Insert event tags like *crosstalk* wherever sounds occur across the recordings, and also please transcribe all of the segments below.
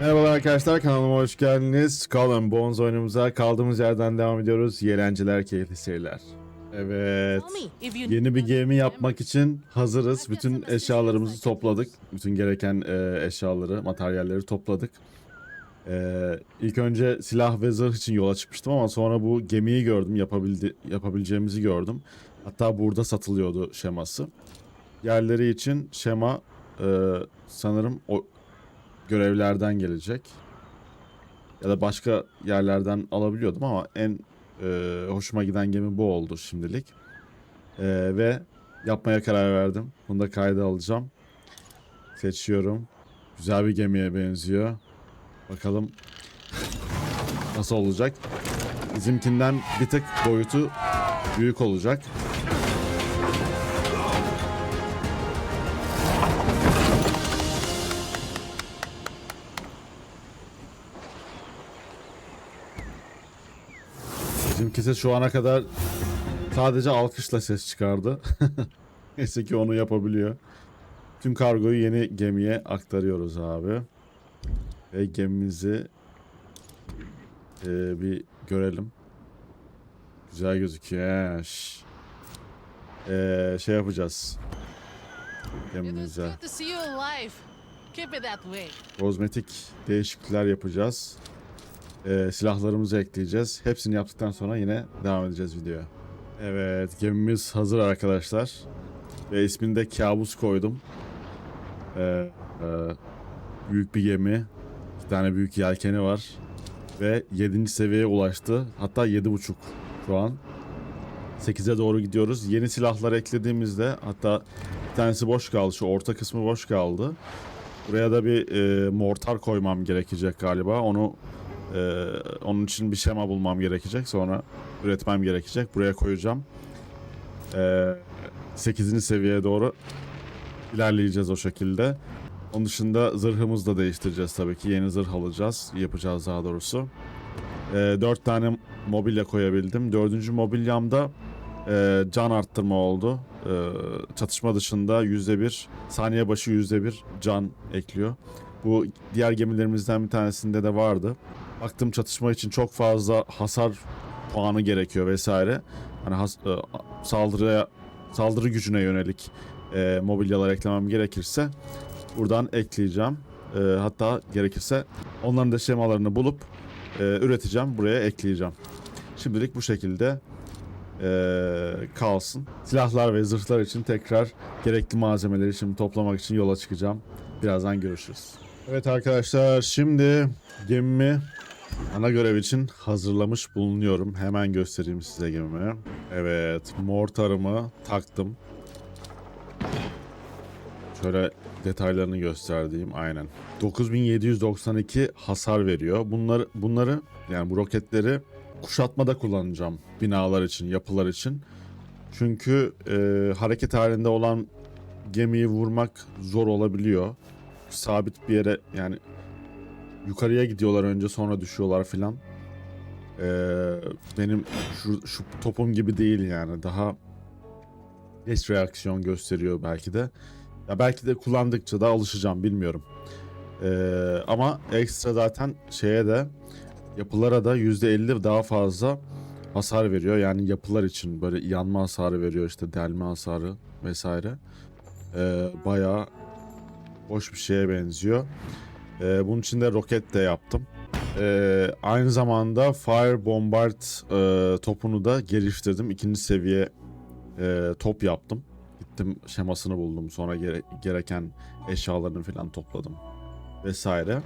Merhabalar arkadaşlar kanalıma hoş geldiniz. Skull and Bones oyunumuza kaldığımız yerden devam ediyoruz. İyi eğlenceler, keyifli seyirler. Evet. Yeni bir gemi yapmak için hazırız. Bütün eşyalarımızı topladık. Bütün gereken e, eşyaları, materyalleri topladık. E, ilk önce silah ve zırh için yola çıkmıştım ama sonra bu gemiyi gördüm. Yapabildi, yapabileceğimizi gördüm. Hatta burada satılıyordu şeması. Yerleri için şema e, sanırım o görevlerden gelecek. Ya da başka yerlerden alabiliyordum ama en e, hoşuma giden gemi bu oldu şimdilik. E, ve yapmaya karar verdim. Bunu da kayda alacağım. Seçiyorum. Güzel bir gemiye benziyor. Bakalım nasıl olacak. Bizimkinden bir tık boyutu büyük olacak. Bizimkisi şu ana kadar sadece alkışla ses çıkardı. *laughs* Neyse ki onu yapabiliyor. Tüm kargoyu yeni gemiye aktarıyoruz abi. Ve gemimizi e, bir görelim. Güzel gözüküyor. he, şş. E, şey yapacağız. Gemimize. Kozmetik değişiklikler yapacağız. Ee, silahlarımızı ekleyeceğiz. Hepsini yaptıktan sonra yine devam edeceğiz videoya. Evet gemimiz hazır arkadaşlar. Ve ismini de kabus koydum. Ee, e, büyük bir gemi. İki tane büyük yelkeni var. Ve 7. seviyeye ulaştı. Hatta 7.5 şu an. 8'e doğru gidiyoruz. Yeni silahlar eklediğimizde hatta bir tanesi boş kaldı. Şu orta kısmı boş kaldı. Buraya da bir e, mortar koymam gerekecek galiba. Onu e, onun için bir şema bulmam gerekecek. Sonra üretmem gerekecek. Buraya koyacağım. E, 8. seviyeye doğru ilerleyeceğiz o şekilde. Onun dışında zırhımızı da değiştireceğiz tabii ki. Yeni zırh alacağız. Yapacağız daha doğrusu. E, 4 tane mobilya koyabildim. Dördüncü mobilyamda e, can arttırma oldu. E, çatışma dışında %1, saniye başı %1 can ekliyor. Bu diğer gemilerimizden bir tanesinde de vardı. Baktım çatışma için çok fazla hasar puanı gerekiyor vesaire. Hani has, e, saldırıya saldırı gücüne yönelik e, mobilyalar eklemem gerekirse buradan ekleyeceğim. E, hatta gerekirse onların da şemalarını bulup e, üreteceğim. Buraya ekleyeceğim. Şimdilik bu şekilde e, kalsın. Silahlar ve zırhlar için tekrar gerekli malzemeleri şimdi toplamak için yola çıkacağım. Birazdan görüşürüz. Evet arkadaşlar şimdi gemimi ana görev için hazırlamış bulunuyorum. Hemen göstereyim size gemimi. Evet mortarımı taktım. Şöyle detaylarını gösterdiğim aynen. 9792 hasar veriyor. Bunları bunları yani bu roketleri kuşatmada kullanacağım binalar için, yapılar için. Çünkü e, hareket halinde olan gemiyi vurmak zor olabiliyor. Sabit bir yere yani yukarıya gidiyorlar önce sonra düşüyorlar filan. E, benim şu, şu topum gibi değil yani daha geç reaksiyon gösteriyor belki de. Ya belki de kullandıkça da alışacağım bilmiyorum. E, ama ekstra zaten şeye de yapılara da %50 daha fazla hasar veriyor. Yani yapılar için böyle yanma hasarı veriyor işte delme hasarı vesaire. Ee, bayağı hoş bir şeye benziyor. Ee, bunun için de roket de yaptım. Ee, aynı zamanda Fire Bombard e, topunu da geliştirdim. İkinci seviye e, top yaptım. Gittim şemasını buldum. Sonra gere- gereken eşyalarını falan topladım. Vesaire.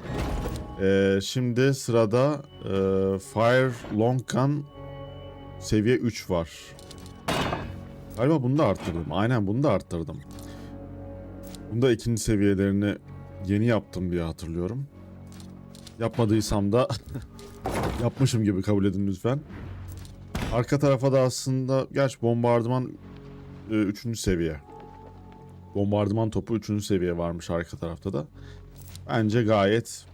Ee, şimdi sırada e, Fire Long Gun seviye 3 var. Galiba bunu da arttırdım. Aynen bunu da arttırdım. Bunu da ikinci seviyelerini yeni yaptım diye hatırlıyorum. Yapmadıysam da *laughs* yapmışım gibi kabul edin lütfen. Arka tarafa da aslında gerçi bombardıman 3. seviye. Bombardıman topu 3. seviye varmış arka tarafta da. Bence gayet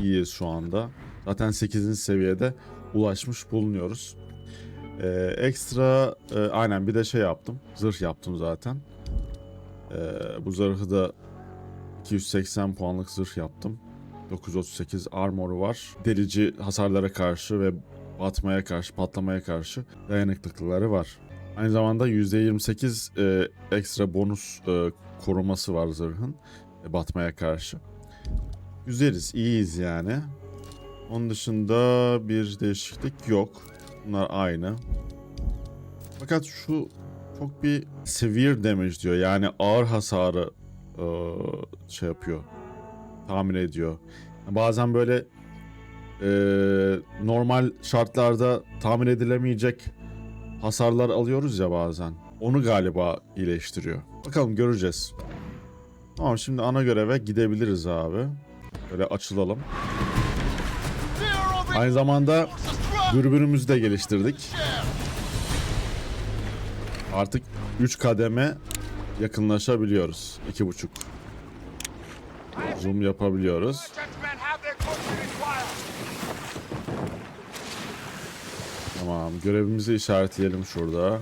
iyiyiz şu anda. Zaten 8. seviyede ulaşmış bulunuyoruz. Ee, ekstra e, aynen bir de şey yaptım. Zırh yaptım zaten. Ee, bu zırhı da 280 puanlık zırh yaptım. 938 armoru var. Delici hasarlara karşı ve batmaya karşı, patlamaya karşı dayanıklılıkları var. Aynı zamanda %28 e, ekstra bonus e, koruması var zırhın e, batmaya karşı. Güzeliz, iyiyiz yani. Onun dışında bir değişiklik yok. Bunlar aynı. Fakat şu çok bir severe damage diyor. Yani ağır hasarı şey yapıyor. Tahmin ediyor. Bazen böyle e, normal şartlarda tahmin edilemeyecek hasarlar alıyoruz ya bazen. Onu galiba iyileştiriyor. Bakalım göreceğiz. Tamam şimdi ana göreve gidebiliriz abi. Böyle açılalım. Aynı zamanda dürbünümüzü de geliştirdik. Artık 3 kademe yakınlaşabiliyoruz. 2.5. Zoom yapabiliyoruz. Tamam görevimizi işaretleyelim şurada.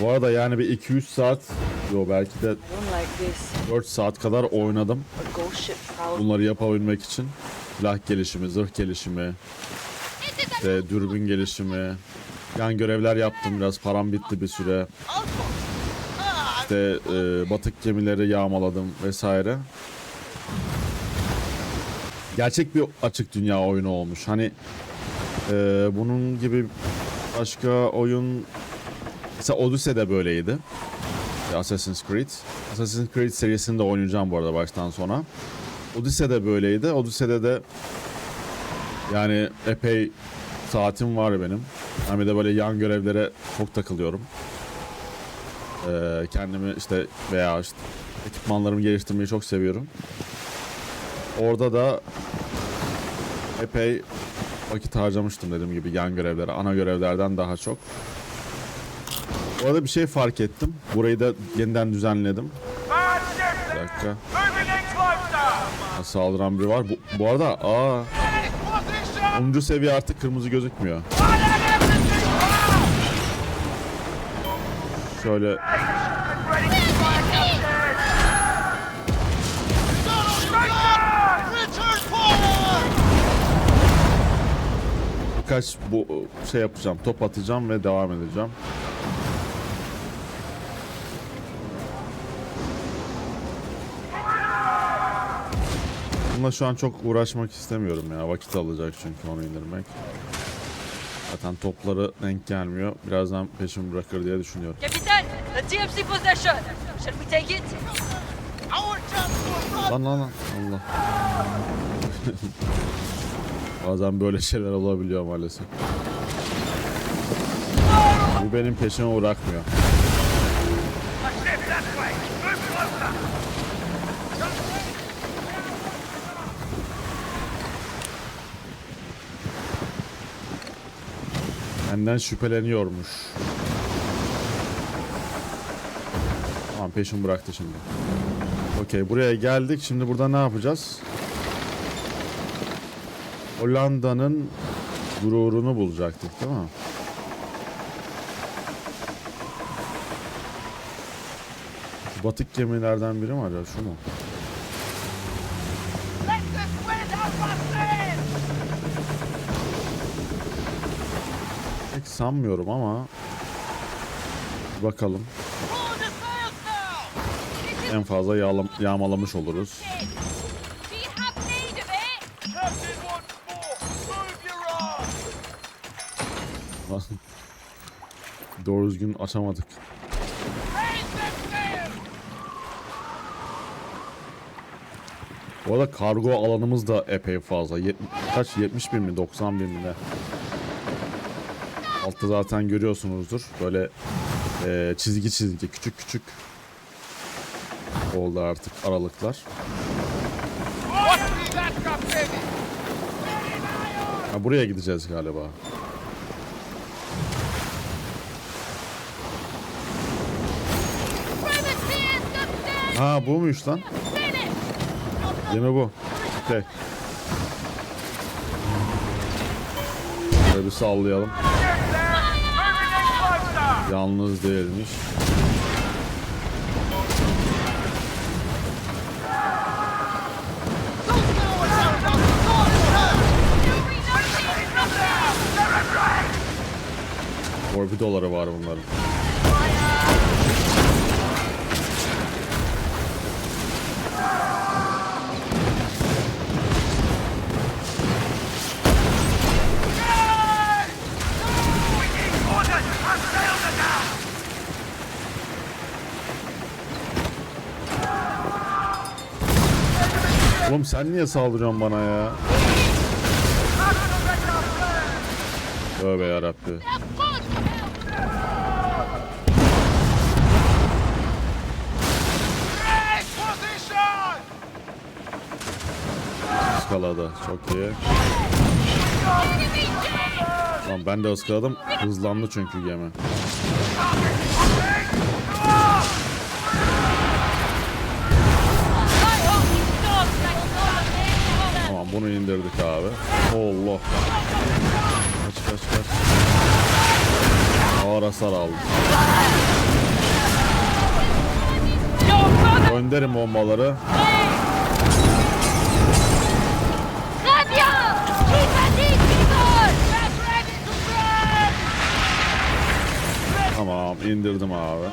Bu arada yani bir 2-3 saat, yo belki de I don't like this. 4 saat kadar oynadım. Bunları yapabilmek için. Silah gelişimi, zırh gelişimi, işte dürbün gelişimi. Yan görevler yaptım biraz, param bitti bir süre. İşte e, batık gemileri yağmaladım vesaire. Gerçek bir açık dünya oyunu olmuş. Hani e, bunun gibi başka oyun mesela Odyssey de böyleydi. Assassin's Creed. Assassin's Creed serisini de oynayacağım bu arada baştan sona. Odyssey de böyleydi. Odyssey'de de yani epey saatim var benim. Ben bir de böyle yan görevlere çok takılıyorum. Ee, kendimi işte veya işte ekipmanlarımı geliştirmeyi çok seviyorum. Orada da epey vakit harcamıştım dediğim gibi yan görevlere, ana görevlerden daha çok. Bu arada bir şey fark ettim. Burayı da yeniden düzenledim. Bir dakika. Saldıran biri var. Bu, bu arada aa Position. 10. seviye artık kırmızı gözükmüyor. Şöyle birkaç bu şey yapacağım. Top atacağım ve devam edeceğim. Bununla şu an çok uğraşmak istemiyorum ya. Vakit alacak çünkü onu indirmek. Zaten topları denk gelmiyor. Birazdan peşimi bırakır diye düşünüyorum. Capitaine, the TMC possession. Shall we take it? Lan lan lan. Allah. *laughs* Bazen böyle şeyler olabiliyor maalesef. Bu benim peşime bırakmıyor. Benden şüpheleniyormuş. Tamam peşimi bıraktı şimdi. Okey buraya geldik. Şimdi burada ne yapacağız? Hollanda'nın gururunu bulacaktık değil mi? Batık gemilerden biri mi acaba? Şu mu? Let this wind help us in. Pek sanmıyorum ama bakalım. En fazla yağlam yağmalamış oluruz. *laughs* Doğru düzgün açamadık. Bu arada kargo alanımız da epey fazla. Yet- kaç? 70 bin mi? 90 bin mi ne? Altta zaten görüyorsunuzdur. Böyle eee, çizgi çizgi küçük küçük oldu artık aralıklar. Ha, buraya gideceğiz galiba. Ha bu muymuş lan? Gemi bu. Okey. Şöyle bir sallayalım. Ship there. Moving in closer. Yalnız değilmiş. Torpidoları var bunların. Sen niye saldırıyorsun bana ya? Tövbe yarabbi. Iskaladı. Çok iyi. Lan ben de ıskaladım. Hızlandı çünkü gemi. Bunu indirdik abi. Allah. Kaç kaç kaç. Ağır hasar aldı. Gönderin bombaları. Tamam indirdim abi.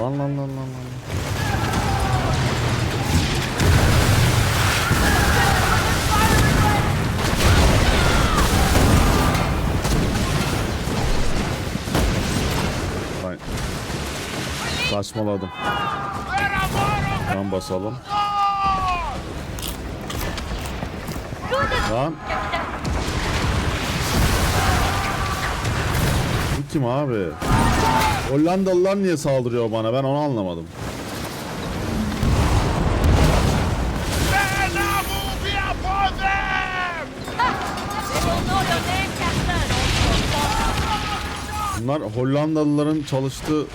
Lan lan lan lan lan. Saçmaladım. Yan basalım. Lan. Bu kim abi? Hollandalılar niye saldırıyor bana? Ben onu anlamadım. Bunlar Hollandalıların çalıştığı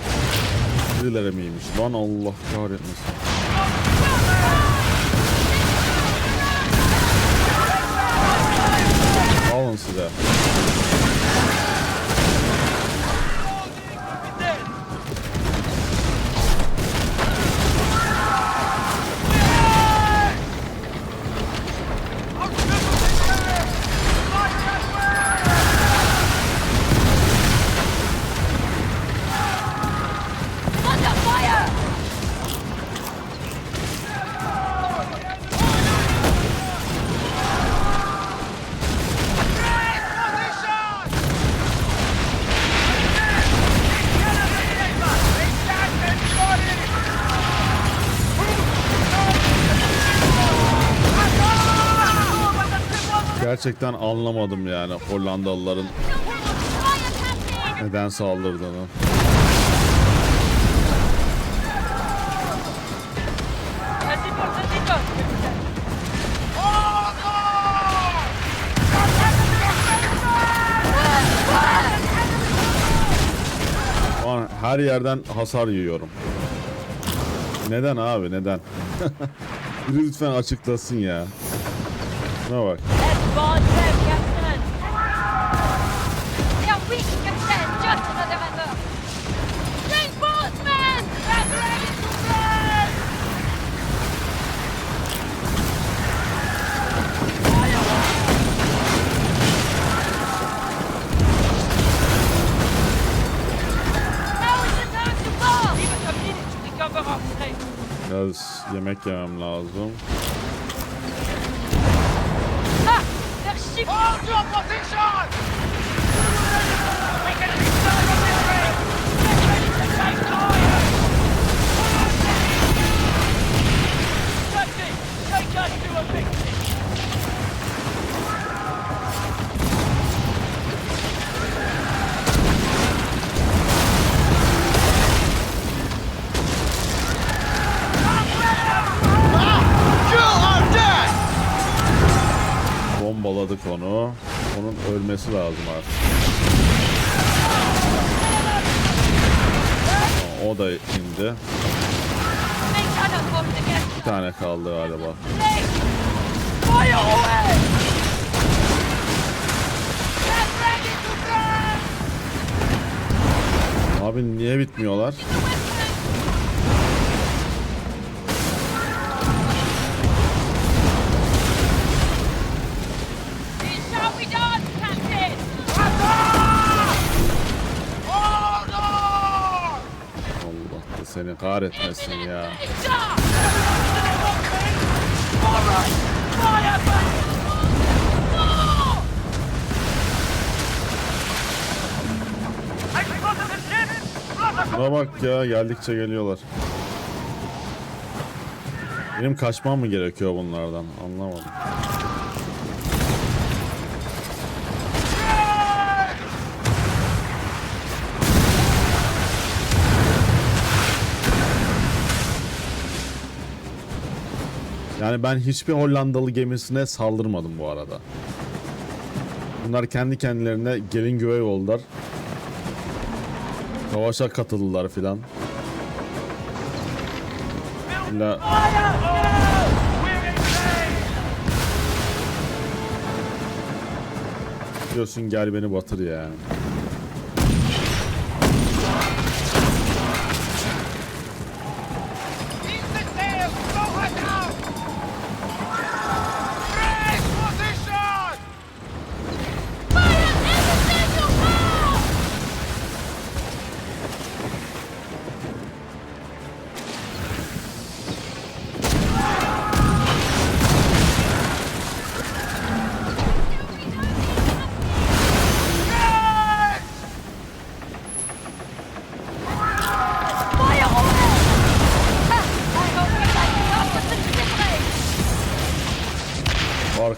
birileri miymiş? Lan Allah kahretmesin. Alın size. Gerçekten anlamadım yani Hollandalıların neden saldırdığını. Her yerden hasar yiyorum. Neden abi neden? Biri *laughs* lütfen açıklasın ya. Şuna bak. Them, Captain They are weak, Captain Just another member Reinforcements Get ready to burn Now is time to bomb Biraz yemek yemem lazım. Ship Hold your position! Gas Bir tane kaldı galiba. Abi niye bitmiyorlar? Seni kahretmesin ya. Buna bak ya geldikçe geliyorlar. Benim kaçmam mı gerekiyor bunlardan? Anlamadım. Yani ben hiçbir Hollandalı gemisine saldırmadım bu arada. Bunlar kendi kendilerine gelin güvey oldular. Savaşa katıldılar filan. Phase! diyorsun gel beni batır yani.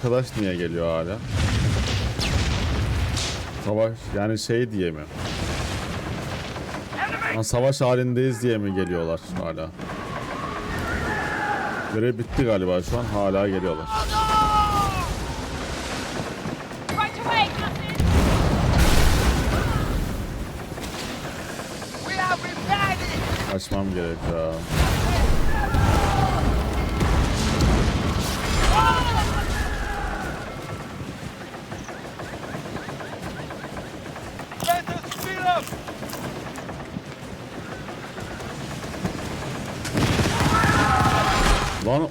Arkadaş niye geliyor hala? Savaş yani şey diye mi? Lan savaş halindeyiz diye mi geliyorlar hala? Görev bitti galiba şu an hala geliyorlar. Kaçmam gerekiyor. Let Lan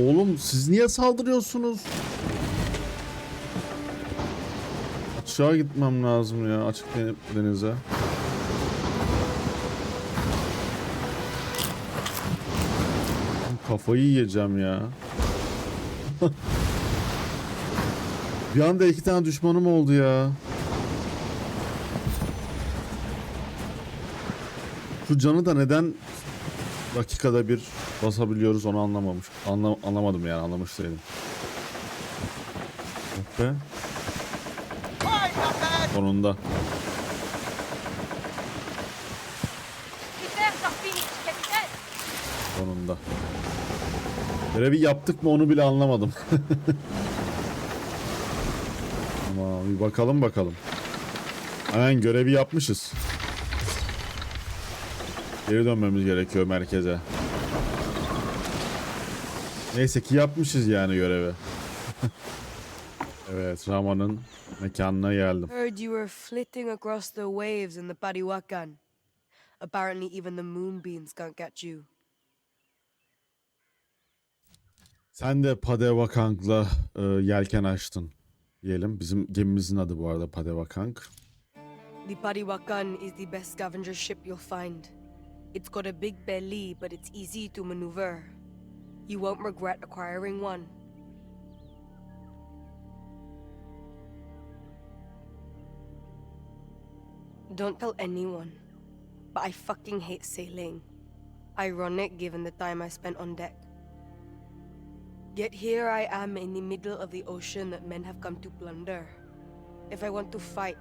oğlum, siz niye saldırıyorsunuz? Aşağı gitmem lazım ya açık den- denize. Kafayı yiyeceğim ya. *laughs* Bir anda iki tane düşmanım oldu ya. Şu canı da neden dakikada bir basabiliyoruz onu anlamamış. Anla, anlamadım yani anlamış değilim. Be. Sonunda. Sonunda. Görevi yaptık mı onu bile anlamadım. *laughs* Ama bir bakalım bakalım. Aynen görevi yapmışız. Geri dönmemiz gerekiyor merkeze. Neyse ki yapmışız yani görevi. *laughs* evet Rama'nın mekanına geldim. Heard you were flitting across the waves in the Pariwakan. Apparently, even the moonbeams can't catch you. Sen de Padevakank'la e, yelken açtın diyelim. Bizim gemimizin adı bu arada Padevakank. The Pariwakan is the best scavenger ship you'll find. It's got a big belly, but it's easy to maneuver. You won't regret acquiring one. Don't tell anyone, but I fucking hate sailing. Ironic given the time I spent on deck. Yet here I am in the middle of the ocean that men have come to plunder. If I want to fight,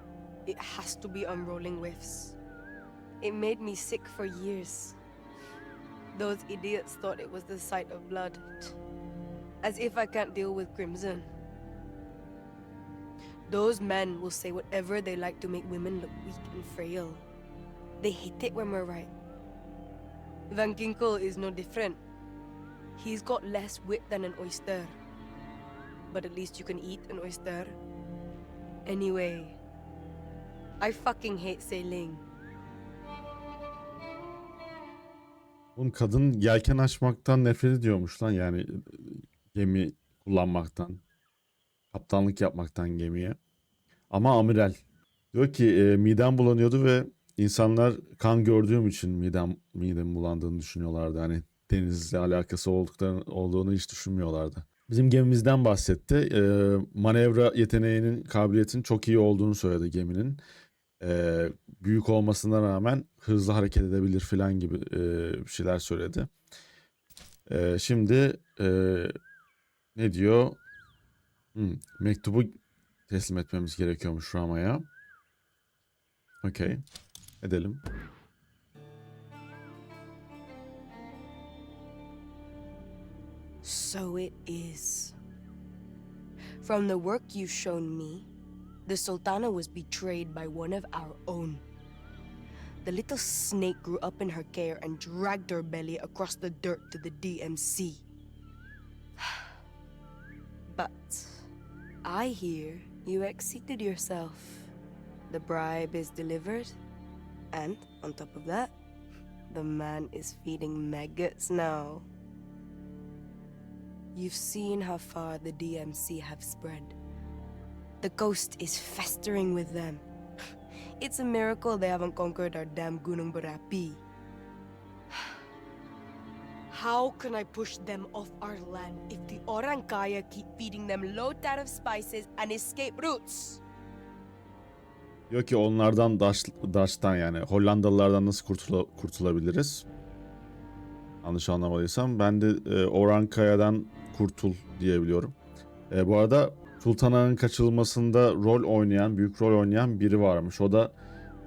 it has to be on rolling whiffs. It made me sick for years. Those idiots thought it was the sight of blood. As if I can't deal with crimson. Those men will say whatever they like to make women look weak and frail. They hate it when we're right. Van Ginkel is no different. He's got less wit than an oyster. But at least you can eat an oyster. Anyway, I fucking hate sailing. Oğlum kadın yelken açmaktan nefret ediyormuş lan yani e, gemi kullanmaktan. Kaptanlık yapmaktan gemiye. Ama amiral. Diyor ki e, midem bulanıyordu ve insanlar kan gördüğüm için midem midem bulandığını düşünüyorlardı. Hani denizle alakası olduklarını, olduğunu hiç düşünmüyorlardı. Bizim gemimizden bahsetti. E, manevra yeteneğinin, kabiliyetinin çok iyi olduğunu söyledi geminin. E, büyük olmasına rağmen hızlı hareket edebilir falan gibi e, bir şeyler söyledi. E, şimdi e, ne diyor? Hmm, mektubu teslim etmemiz gerekiyormuş Rama'ya. Okey. Edelim. So it is. From the work you've shown me, the Sultana was betrayed by one of our own. The little snake grew up in her care and dragged her belly across the dirt to the DMC. *sighs* But I hear you exceeded yourself. The bribe is delivered, and on top of that, the man is feeding maggots now. You've seen how far the DMC have spread. The coast is festering with them. It's a miracle they haven't conquered our damn Gunung Berapi. How can I push them off our land if the Orang Kaya keep feeding them low tariff spices and escape routes? Diyor ki onlardan Daş, Daş'tan yani Hollandalılardan nasıl kurtula- kurtulabiliriz? Yanlış anlamadıysam ben de e, Orankaya'dan kurtul diyebiliyorum. E, bu arada Sultana'nın kaçırılmasında rol oynayan, büyük rol oynayan biri varmış. O da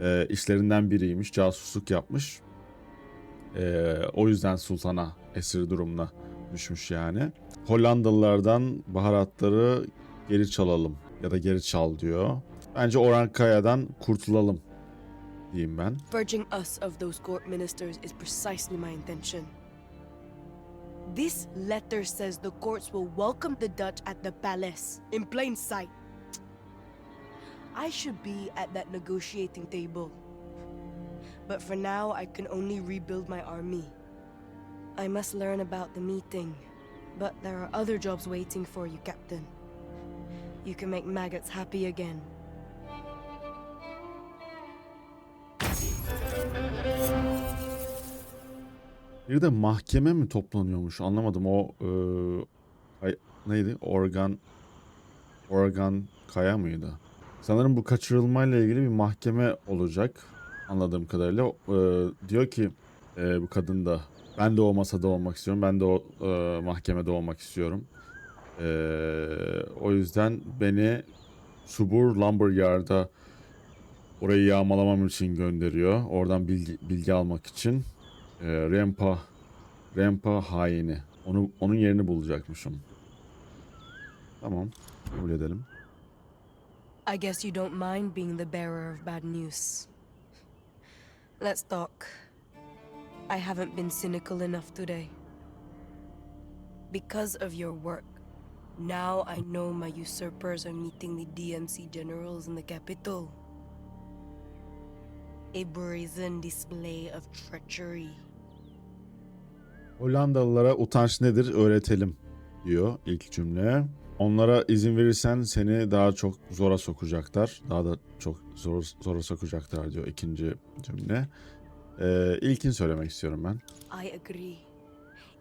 e, işlerinden biriymiş, casusluk yapmış. E, o yüzden Sultan'a esir durumuna düşmüş yani. Hollandalılardan baharatları geri çalalım ya da geri çal diyor. Bence Orankaya'dan kurtulalım diyeyim ben. Purging us of those court ministers is precisely my intention. This letter says the courts will welcome the Dutch at the palace, in plain sight. I should be at that negotiating table. But for now, I can only rebuild my army. I must learn about the meeting, but there are other jobs waiting for you, Captain. You can make maggots happy again. Bir de mahkeme mi toplanıyormuş anlamadım o e, kay- neydi organ organ kaya mıydı? Sanırım bu kaçırılmayla ilgili bir mahkeme olacak anladığım kadarıyla. E, diyor ki e, bu kadın da ben de o masada olmak istiyorum ben de o e, mahkemede olmak istiyorum. E, o yüzden beni Subur Lumberyard'a orayı yağmalamam için gönderiyor. Oradan bilgi, bilgi almak için. Rempa Rempa haini. Onu onun yerini bulacakmışım. Tamam. Kabul edelim. I guess you don't mind being the bearer of bad news. Let's talk. I haven't been cynical enough today. Because of your work, now I know my usurpers are meeting the DMC generals in the capital. A brazen display of treachery. Hollandalılara utanç nedir öğretelim diyor ilk cümle. Onlara izin verirsen seni daha çok zora sokacaklar. Daha da çok zor, zora sokacaklar diyor ikinci cümle. Ee, ilkini söylemek istiyorum ben. I agree.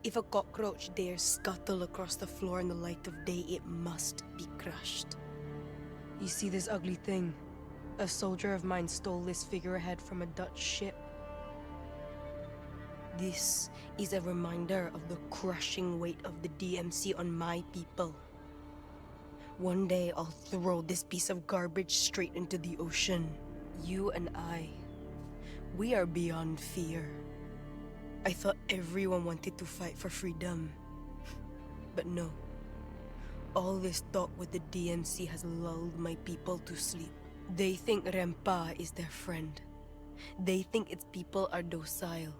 If a cockroach dares scuttle across the floor in the light of day, it must be crushed. You see this ugly thing? A soldier of mine stole this figurehead from a Dutch ship. This is a reminder of the crushing weight of the DMC on my people. One day I'll throw this piece of garbage straight into the ocean. You and I, we are beyond fear. I thought everyone wanted to fight for freedom. But no. All this talk with the DMC has lulled my people to sleep. They think Rempa is their friend. They think its people are docile.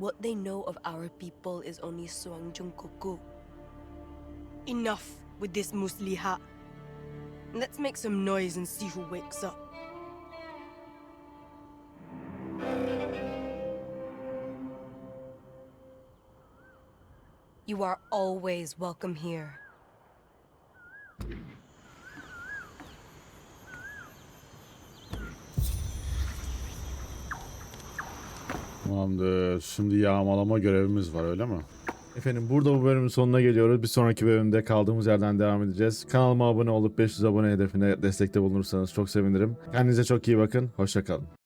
What they know of our people is only Suang Jungkoku. Enough with this musliha. Let's make some noise and see who wakes up. You are always welcome here. Tamamdır. Şimdi yağmalama görevimiz var öyle mi? Efendim burada bu bölümün sonuna geliyoruz. Bir sonraki bölümde kaldığımız yerden devam edeceğiz. Kanalıma abone olup 500 abone hedefine destekte bulunursanız çok sevinirim. Kendinize çok iyi bakın. Hoşçakalın.